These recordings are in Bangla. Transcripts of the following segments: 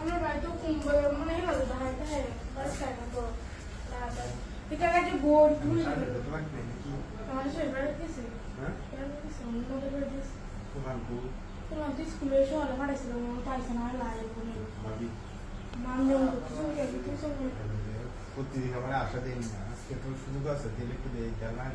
আমার বাড়ি হ্যাঁ? তোমার বউ? তোমার তো স্কুলে এসে প্রতিদিন আমার আশা দেয়নি না। আজকে তোর সুযোগ আছে দিলে একটু দেয় জানাই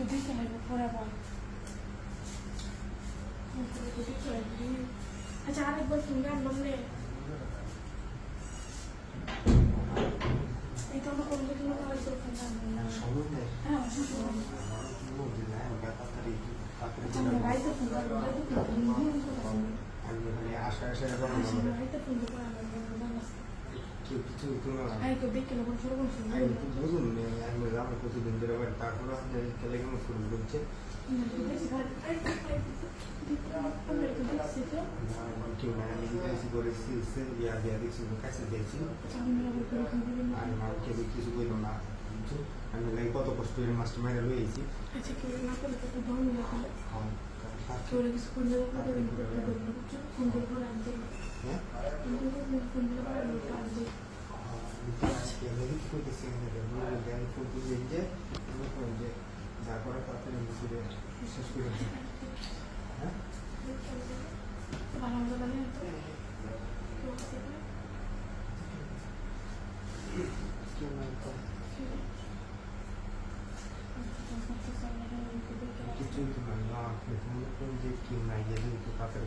Подивіться на форева. আচ্ছা আরেকবার তুমি আর নামলে এই তো আমরা কোন দিকে না করে তো হ্যাঁ কিছু তো না আই তো বিকেলে কোন শুরু কোন শুরু বুঝুন না প্রতিদিন ধরে বাড়ি তারপরে খেলে কেমন শুরু করছে আমি কত কষ্ট করে মাস্টার মাইনে রয়েছি হ্যাঁ ফুলগুলো দিয়ে করে যে যা করে তাড়াতাড়ি মুখে শেষ করে হ্যাঁ কিছুই তো না কিন্তু তাড়াতাড়ি